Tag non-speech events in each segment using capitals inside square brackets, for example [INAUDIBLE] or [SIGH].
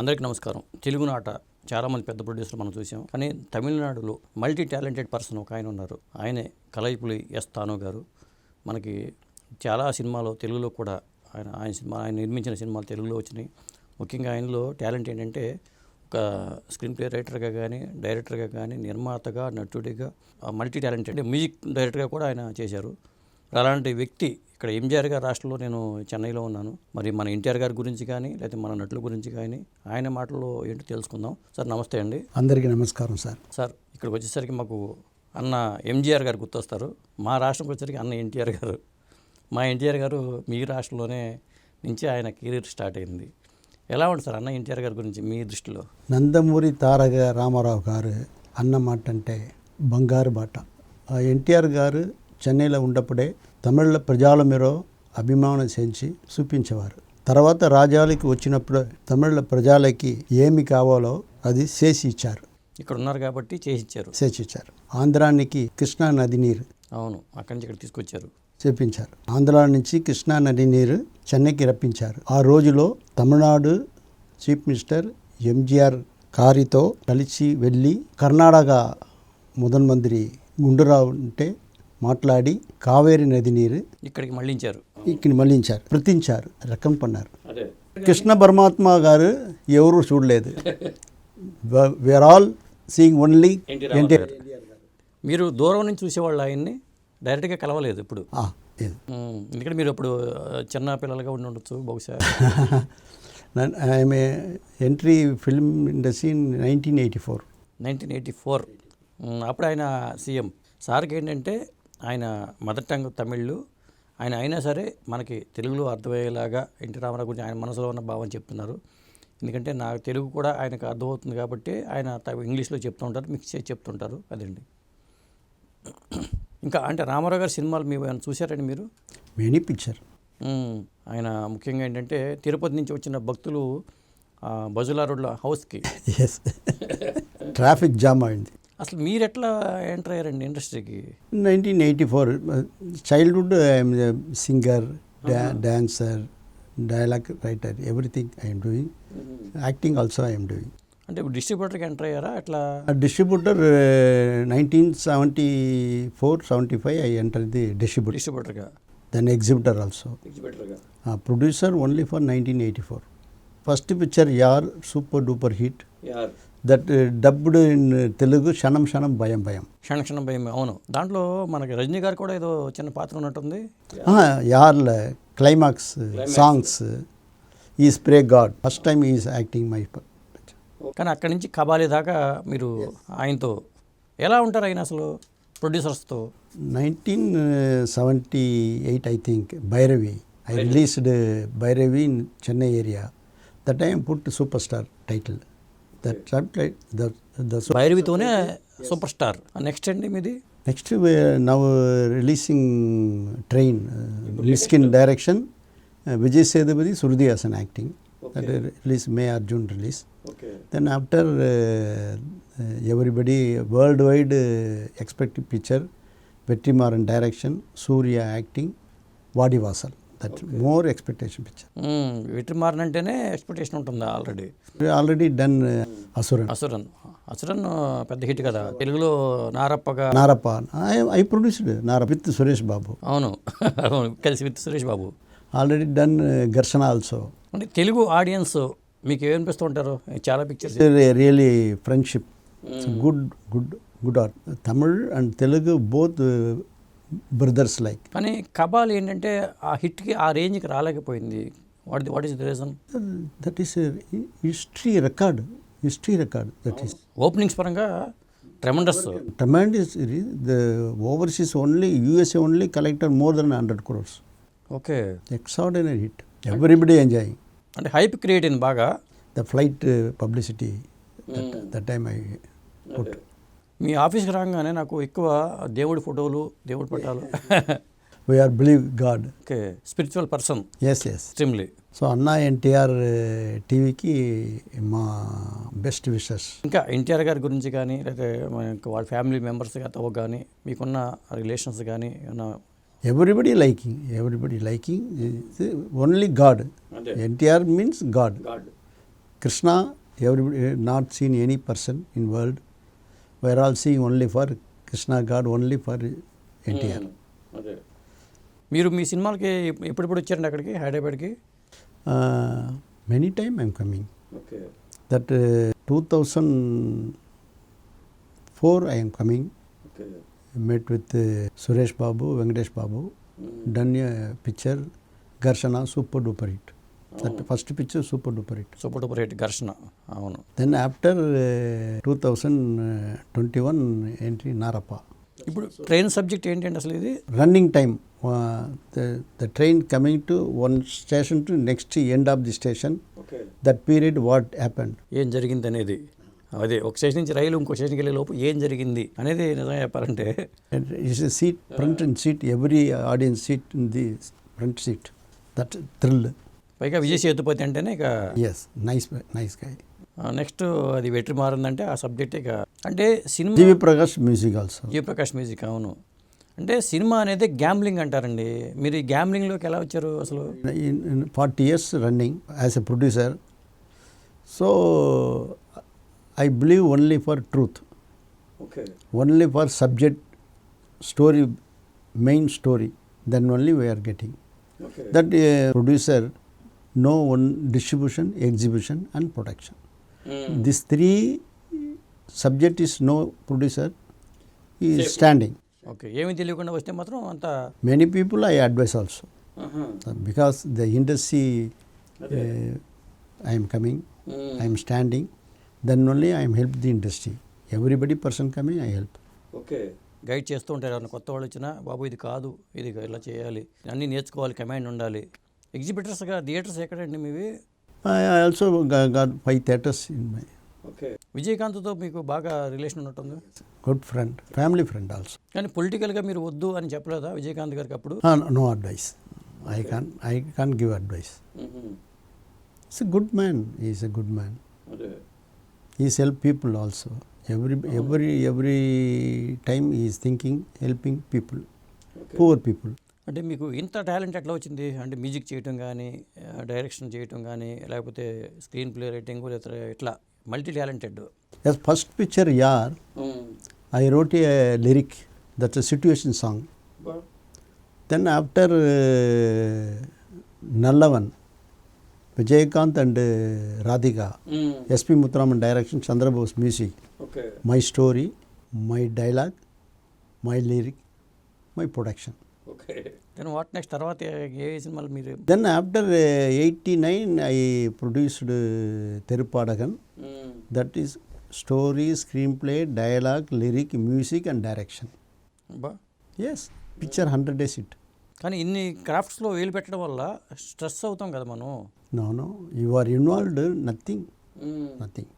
అందరికీ నమస్కారం. తెలుగునాట చాలామంది పెద్ద ప్రొడ్యూసర్ మనం చూసాం. కానీ తమిళనాడులో మల్టీ టాలెంటెడ్ పర్సన్ ఒక ఆయన ఉన్నారు. ఆయనే కలైపులి ఎస్ తాను గారు. మనకి చాలా సినిమాలు తెలుగులో కూడా ఆయన ఆయన సినిమా ఆయన నిర్మించిన సినిమాలు తెలుగులో వచ్చినాయి. ముఖ్యంగా ఆయనలో టాలెంట్ ఏంటంటే ఒక స్క్రీన్ ప్లే రైటర్గా కానీ డైరెక్టర్గా కానీ నిర్మాతగా నటుడిగా మల్టీ టాలెంటెడ్ మ్యూజిక్ డైరెక్టర్గా కూడా ఆయన చేశారు. అలాంటి వ్యక్తి ఇక్కడ ఎంజిఆర్ గారి రాష్ట్రంలో నేను చెన్నైలో ఉన్నాను. మరి మన ఎన్టీఆర్ గారి గురించి కానీ లేకపోతే మన నటుల గురించి కానీ ఆయన మాటల్లో ఏంటో తెలుసుకుందాం. సార్ నమస్తే అండి. అందరికీ నమస్కారం సార్. సార్ ఇక్కడికి వచ్చేసరికి మాకు అన్న ఎంజిఆర్ గారు గుర్తొస్తారు. మా రాష్ట్రంకి వచ్చేసరికి అన్న ఎన్టీఆర్ గారు. మా ఎన్టీఆర్ గారు మీ రాష్ట్రంలోనే నుంచి ఆయన కెరీర్ స్టార్ట్ అయింది. ఎలా ఉంటుంది సార్ అన్న ఎన్టీఆర్ గారి గురించి మీ దృష్టిలో? నందమూరి తారక రామారావు గారు అన్న మాట అంటే బంగారు బాట. ఆ ఎన్టీఆర్ గారు చెన్నైలో ఉన్నప్పుడే తమిళ ప్రజల మీద అభిమానం చేయించి చూపించేవారు. తర్వాత రాజ్యాలకి వచ్చినప్పుడు తమిళ ప్రజలకి ఏమి కావాలో అది చేసి ఇచ్చారు. ఇక్కడ ఉన్నారు కాబట్టి చేసి ఇచ్చారు. చేసి ఇచ్చారు. ఆంధ్రానికి కృష్ణా నది నీరు అవును అక్కడి నుంచి ఇక్కడ తీసుకొచ్చారు. చేపించారు. ఆంధ్ర నుంచి కృష్ణా నది నీరు చెన్నైకి రప్పించారు. ఆ రోజులో తమిళనాడు చీఫ్ మినిస్టర్ ఎంజిఆర్ కారితో కలిసి వెళ్ళి కర్ణాటక మొదన్ మంత్రి గుండూరావు ఉంటే మాట్లాడి కావేరి నది నీరు ఇక్కడికి మళ్ళించారు ఇక్కడ మళ్ళించారు ప్రతించారు రకం పన్నారు. కృష్ణ పరమాత్మ గారు ఎవరు చూడలేదు. Where all seeing only NTR మీరు దూరం నుంచి చూసేవాళ్ళు ఆయన్ని డైరెక్ట్గా కలవలేదు ఇప్పుడు ఎందుకంటే మీరు ఇప్పుడు ఆ, చిన్న పిల్లలుగా ఉండి ఉండొచ్చు బహుశా. I'm entry film industry nineteen eighty four nineteen eighty four. అప్పుడు ఆయన సీఎం. సార్కి ఏంటంటే ఆయన మదర్ టంగ్ తమిళ్ ఆయన అయినా సరే మనకి తెలుగులో అర్థమయ్యేలాగా ఎన్టీ రామారావు గురించి ఆయన మనసులో ఉన్న భావం చెప్తున్నారు. ఎందుకంటే నాకు తెలుగు కూడా ఆయనకు అర్థమవుతుంది కాబట్టి ఆయన ఇంగ్లీష్లో చెప్తూ ఉంటారు మిక్స్ చేసి చెప్తుంటారు అదండి. ఇంకా అంటే రామారావు గారి సినిమాలు మీరు ఏమైనా చూశారండి మీరు? Many picture. ఆయన ముఖ్యంగా ఏంటంటే తిరుపతి నుంచి వచ్చిన భక్తులు ఆ, బజులా రోడ్ల హౌస్కి. ఎస్ ట్రాఫిక్ [LAUGHS] జామ్ అయింది. అసలు మీరు ఎట్లా ఎంటర్ అయ్యారండి ఇండస్ట్రీకి? Nineteen eighty four childhood I'm singer dancer dialogue writer everything I'm doing. Acting also I'm doing. అంటే డిస్ట్రిబ్యూటర్కి ఎంటర్ అయ్యారా? ఎట్లా? Distributor nineteen seventy four seventy five I enter the distributor. డిస్ట్రిబ్యూటర్గా? Then exhibitor also డిస్ట్రిబ్యూటర్గా producer only for nineteen eighty four. First picture యార్ super duper hit. యార్. That dubbed in Telugu క్షణం క్షణం భయం భయం. క్షణ క్షణం భయం అవును. దాంట్లో మనకి రజనీ గారు కూడా ఏదో చిన్న పాత్ర ఉన్నట్టుంది. యార్ల క్లైమాక్స్ సాంగ్స్ ఈ spray god. First time is acting my కానీ అక్కడి నుంచి కబాలి దాకా మీరు ఆయనతో ఎలా ఉంటారు ఆయన అసలు ప్రొడ్యూసర్స్తో? Nineteen seventy eight I think Bhairavi. I released Bhairavi in Chennai area. That time put super star title. That the భైరవితోనే super star next అండి మీది next now releasing train Mysskin direction Vijay Sethupathi Shruti Haasan acting that release May or June release okay then after everybody world wide expected picture Vetrimaaran direction Suriya acting Vaadivaasal that more expectation picture Vetrimaaran అంటేనే expectation ఉంటుంది already already done Asuran Asuran Asuran పెద్ద hit కదా. తెలుగులో నారప్పగా Narappa. I produced నార with Suresh Babu. అవును. [LAUGHS] అవును కలిసి with Suresh Babu. Already done Gharshana also అంటే తెలుగు ఆడియన్స్ మీకు ఏమనిపిస్తూ ఉంటారు? చాలా pictures really friendship good good good art Tamil and Telugu both brothers like. కానీ కబాల్ ఏంటంటే ఆ హిట్కి ఆ రేంజ్కి రాలేకపోయింది. What what is the reason? That is history record history record that is openings పరంగా tremendous. Tremendous the overseas only USA only collector more than hundred crores okay. Extraordinary hit everybody enjoy అంటే hype create అయింది బాగా. The flight publicity that time I put మీ ఆఫీస్కి రాగానే నాకు ఎక్కువ దేవుడి ఫోటోలు దేవుడి పటాలు. [LAUGHS] Are believe God. Okay. Spiritual person yes yes. Extremely so అన్నా ఎన్టీఆర్ టీవీకి మా బెస్ట్ విషెస్ ఇంకా ఎన్టీఆర్ గారి గురించి కానీ లేకపోతే వాళ్ళ ఫ్యామిలీ మెంబర్స్తో కానీ మీకున్న రిలేషన్స్ కానీ ఏమన్నా? Everybody liking everybody liking only god. NTR means god god Krishna, everybody not seen any person in world. We are all seeing only for Krishna God, only for NTR. అదే మీరు మీ సినిమాలకి ఎప్- ఎప్పుడెప్పుడు వచ్చారండి అక్కడికి హైదరాబాద్కి Uh, many time I am coming. Okay That uh, 2004 I am coming. Okay Met with uh, Suresh Babu, Venkatesh Babu. Done first pic super duper hit super duper hit Gharshana అవును. Then after two thousand twenty one entry Narappa ఇప్పుడు train subject ఏంటంటే అసలు ఇది? Running time the train coming to one station to next end of the station that period what happened ఏం జరిగింది అనేది? అదే ఒక స్టేషన్ నుంచి రైలు ఇంకో స్టేషన్కి వెళ్ళే లోపు ఏం జరిగింది అనేది నిజంగా చెప్పాలంటే. Is seat front and seat every audience seat in the front seat that thrill పైగా విజయ్ సేతుపతి అంటేనే ఇక yes nice nice guy next అది వెట్రి మారిందంటే ఆ సబ్జెక్ట్ ఇక. అంటే cinema GV Prakash music also GV Prakash music అవును. అంటే సినిమా అనేది గ్యామ్లింగ్ అంటారండి. మీరు ఈ గ్యామ్లింగ్లోకి ఎలా వచ్చారు అసలు? Forty years running as a producer so I believe only for truth okay only for subject story main story then only we are getting that producer Uh, producer know one distribution, exhibition, and production. These three subject is no producer is Safe. standing. Okay ఏమీ తెలియకుండా వస్తే మాత్రం అంత Many people I advise also Uh, because the industry uh, I am coming, I am standing. Then only I am help the industry. Everybody person coming I help. Okay guide చేస్తూ ఉంటారు ఎవరైనా కొత్త వాళ్ళు వచ్చినా బాబు ఇది కాదు ఇది ఇలా చేయాలి అన్నీ నేర్చుకోవాలి కమాండ్ ఉండాలి ఎగ్జిబిటర్స్ థియేటర్స్ ఎక్కడండి మీవి? I also five theatres in okay. విజయకాంత్తో మీకు బాగా రిలేషన్ ఉంటుంది? Good friend family friend also. కానీ పొలిటికల్గా మీరు వద్దు అని చెప్పలేదా విజయకాంత్ గారికి అప్పుడు? No advice. I can I can give advice. It's a good man is a good man is help people also every every every time is thinking helping people poor people అంటే మీకు ఇంత టాలెంట్ ఎట్లా వచ్చింది? అంటే music చేయటం కానీ direction చేయటం కానీ లేకపోతే స్క్రీన్ ప్లే రైటింగ్ లేకపోతే ఇట్లా multi talented. Yes first picture యార్ I wrote a lyric that's a situation song then after Nallavan Vijayakanth and Radhika SP Muthuraman direction Chandrabose music. My story my dialogue my lyric my production then what next తర్వాత ఏ సినిమాలు మీరు then after eighty nine I produced తెరుపాడగన్ that is story screen play dialogue lyric music and direction బా yes picture hundred days it కానీ ఇన్ని క్రాఫ్ట్స్లో వేలు పెట్టడం వల్ల స్ట్రెస్ అవుతాం కదా మనం. No no you are involved nothing nothing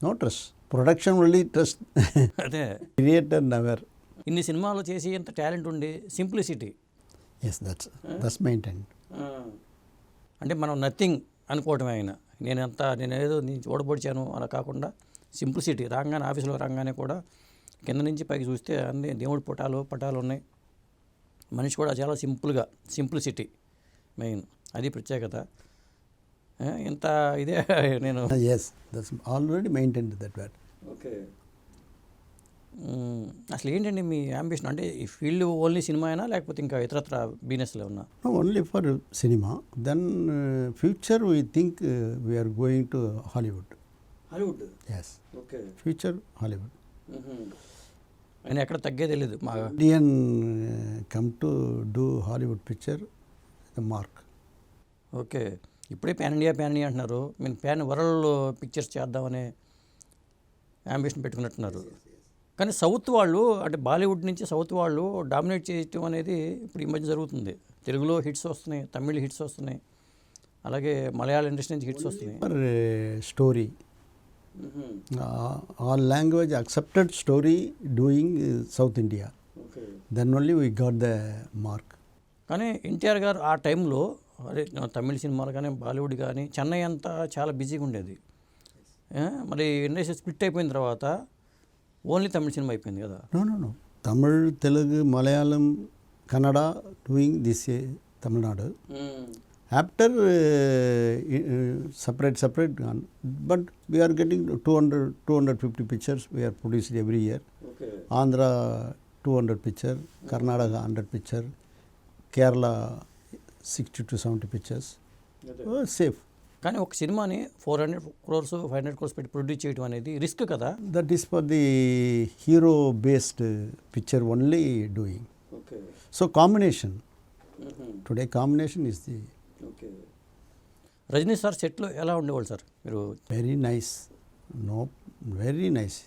no trust production only trust అదే. [LAUGHS] క్రియేటర్ నవర్ ఇన్ని సినిమాలు చేసి ఎంత టాలెంట్ ఉండి simplicity That's that's my intent. అంటే మనం నథింగ్ అనుకోవటమే ఆయన. నేను ఎంత నేను ఏదో నీ చూడబొడిచాను అలా కాకుండా సింప్లిసిటీ రాగానే ఆఫీస్లో రాగానే కూడా కింద నుంచి పైకి చూస్తే అన్ని దేవుడి పటాలు పటాలు ఉన్నాయి. మనిషి కూడా చాలా సింపుల్గా సింప్లిసిటీ మెయిన్. అది ప్రత్యేకత. ఇంత ఇదే [LAUGHS] నేను. Yes, that's already maintained that way. Okay అసలు ఏంటండి మీ అంబిషన్ అంటే ఈ ఫీల్డ్ ఓన్లీ సినిమా అయినా లేకపోతే ఇంకా ఇతరత్ర బిజినెస్లో ఉన్నా. Then uh, future we think uh, we are going to Hollywood. Hollywood Yes, okay future Hollywood. ఆయన ఎక్కడ తగ్గేది తెలియదు మా uh, come to do Hollywood picture, the mark. Okay. ఇప్పుడే ప్యాన్ ఇండియా ప్యాన్ ఇండియా అంటున్నారు. మేము ప్యాన్ వరల్డ్ పిక్చర్స్ చేద్దామనే ambition పెట్టుకున్నట్టున్నారు. కానీ సౌత్ వాళ్ళు అంటే బాలీవుడ్ నుంచి సౌత్ వాళ్ళు డామినేట్ చేయటం అనేది ఇప్పుడు ఈ మధ్య జరుగుతుంది తెలుగులో హిట్స్ వస్తున్నాయి తమిళ్ హిట్స్ వస్తున్నాయి అలాగే మలయాళ ఇండస్ట్రీ నుంచి హిట్స్ వస్తున్నాయి all language accepted story doing uh, South India. Then only we got the mark. కానీ ఎన్టీఆర్ గారు ఆ టైంలో అదే తమిళ సినిమాలు కానీ బాలీవుడ్ కానీ చెన్నై అంతా చాలా బిజీగా ఉండేది? మరి ఇండస్ట్రీ స్ప్లిట్ అయిపోయిన తర్వాత ఓన్లీ తమిళ సినిమా అయిపోయింది కదా No, no, no. Tamil, Telugu, Malayalam, Kannada doing this uh, Tamil Nadu. After separate separate but we are getting two hundred two hundred fifty pictures we are produced every year Andhra two hundred picture Karnataka hundred picture Kerala sixty to seventy pictures safe కానీ ఒక సినిమాని four hundred crores five hundred crores పెట్టి produce చేయడం అనేది risk కదా? That is for the hero based picture only doing okay so combination today combination is the okay Rajini sir సెట్లో ఎలా ఉండేవాళ్ళు సార్ మీరు? Very nice no very nice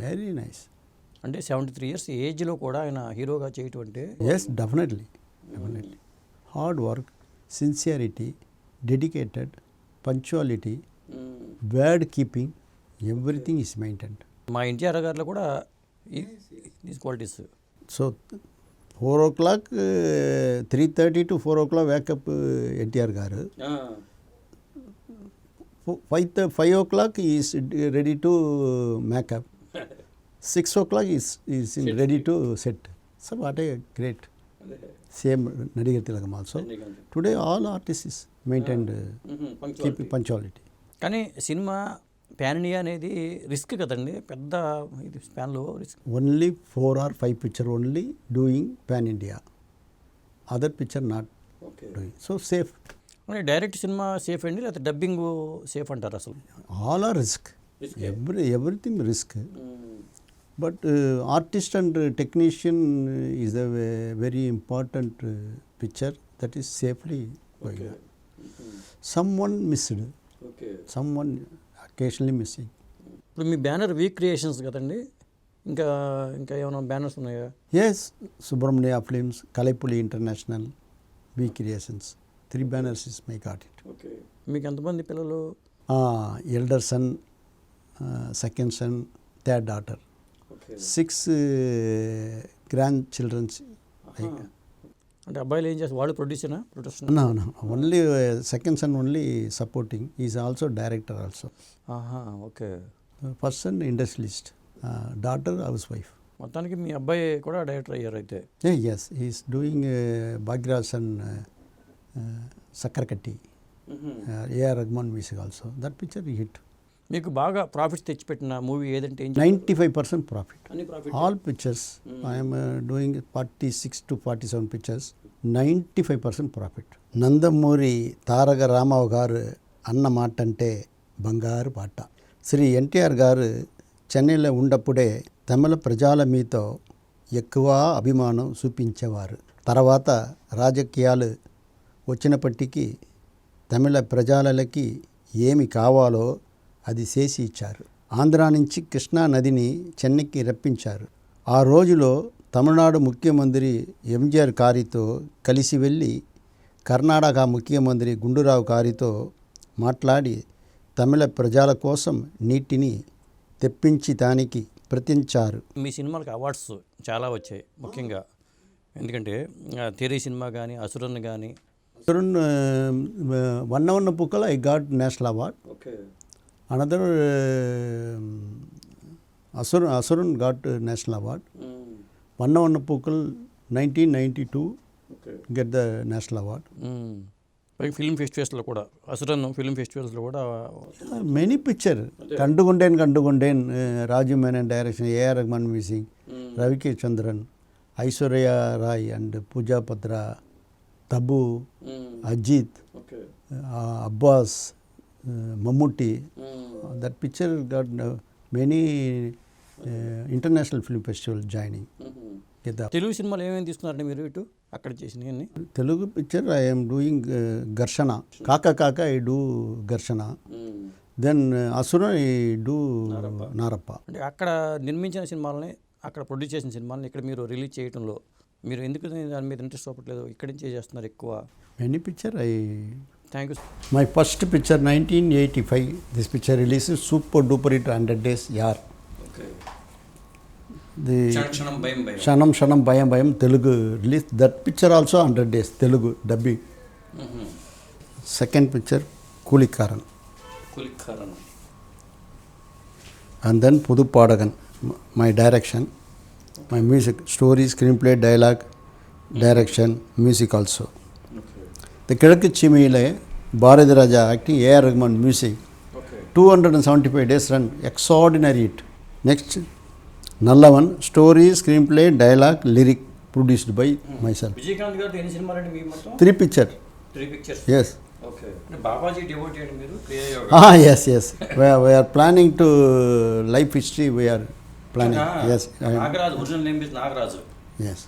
very nice అంటే seventy three years ఏజ్లో కూడా ఆయన హీరోగా చేయటం అంటే yes definitely definitely hard work sincerity dedicated punctuality bird keeping everything is maintained మా ఎన్టీఆర్ గారిలో కూడా these qualities so four o'clock three thirty to four o'clock wake up NTR garu. Five five o'clock is ready to makeup six o'clock is is ready to set so what a great same Nadigar Thilagam also today all artist is maintained keep punctuality కానీ cinema pan India అనేది risk కదండి. పెద్ద ఇది స్పాన్లో risk only four or five picture only doing pan India other picture not okay doing so safe అంటే direct cinema safe అండి లేకపోతే dubbing safe అంటారు అసలు? All are risk every everything risk but artist and technician is a very important picture that is safely going someone missed okay someone occasionally missing ఇప్పుడు మీ banner వీక్ creations కదండి? ఇంకా ఇంకా ఏమైనా బ్యానర్స్ ఉన్నాయా? Yes Subrahmanya films Kalaipuli international B creations three banners is my got it okay మీకు ఎంతమంది పిల్లలు? Elder son second son third daughter six grand childrens అంటే అబ్బాయిలు ఏం చేస్తారు? వాళ్ళు ప్రొడ్యూసరా producer only second son only supporting is also director also okay. First son industrialist daughter house wife మొత్తానికి మీ అబ్బాయి కూడా డైరెక్టర్ అయ్యారు అయితే. Yes is doing Bhagyaraj son Sakkara Katti A R Rahman music also that picture hit మీకు బాగా profits తెచ్చిపెట్టిన movie ఏదంటే 95% profit. అన్ని profit All pictures, I am uh, doing 46 to 47 pictures. 95% profit. Nandamuri Taraka Rama Rao గారు అన్న మాట అంటే బంగారు పాట శ్రీ ఎన్టీఆర్ గారు చెన్నైలో ఉన్నప్పుడే తమిళ ప్రజల మీతో ఎక్కువ అభిమానం చూపించేవారు తర్వాత రాజకీయాలు వచ్చినప్పటికీ తమిళ ప్రజలకి ఏమి కావాలో అది చేసి ఇచ్చారు. ఆంధ్ర నుంచి కృష్ణా నదిని చెన్నైకి రప్పించారు. ఆ రోజులో తమిళనాడు ముఖ్యమంత్రి ఎంజిఆర్ కారితో కలిసి వెళ్ళి కర్ణాటక ముఖ్యమంత్రి గుండూరావు కారితో మాట్లాడి తమిళ ప్రజల కోసం నీటిని తెప్పించి దానికి ప్రతించారు మీ సినిమాలకు అవార్డ్స్ చాలా వచ్చాయి ముఖ్యంగా. ఎందుకంటే తెరీ సినిమా కానీ అసురన్ కానీ Asuran Vanna Vanna Pookkal I got national award. Okay. Another Asuran Asuran got national award Vanna Vanna Pookkal nineteen ninety two okay get the national award film ఫెస్టివల్స్లో కూడా అసురన్ ఫిల్మ్ ఫెస్టివల్స్లో కూడా many picture Kandukondain Kandukondain Raju Menon direction A R Rahman music Ravi K Chandran Aishwarya Rai and Pooja Batra Tabu Ajith okay Abbas Mammootty that picture got many international film festival joining Telugu సినిమాలు ఏమేమి తీసుకున్నారండి మీరు ఇటు? అక్కడ చేసినవన్నీ Telugu picture I'm doing Gharshana. Kaakha Kaakha I do Gharshana. Then Asura I do Narappa. అంటే అక్కడ నిర్మించిన సినిమాలని అక్కడ ప్రొడ్యూస్ చేసిన సినిమాలని ఇక్కడ మీరు రిలీజ్ చేయడంలో మీరు ఎందుకు దాని మీద ఇంట్రెస్ట్ చూపట్లేదు? ఇక్కడి నుంచే చేస్తున్నారు ఎక్కువ? Many picture I thank you my first picture nineteen eighty five this picture release super duper hit hundred days Yaar okay the Kshanam Bhayam Bhayam Kshanam Kshanam Bhayam Bhayam Telugu release that picture also hundred days Telugu dubbing second picture Koolikkaran Koolikkaran and then Puthupadagan my direction my music story screen play dialogue direction Bharathi Raja acting A R Rahman music. Two hundred and seventy five days run. Extraordinary it next Nallavan. Story screen play dialogue lyric produced by my sir three picture. Yes yes yes we are planning to life history we are planning yes yes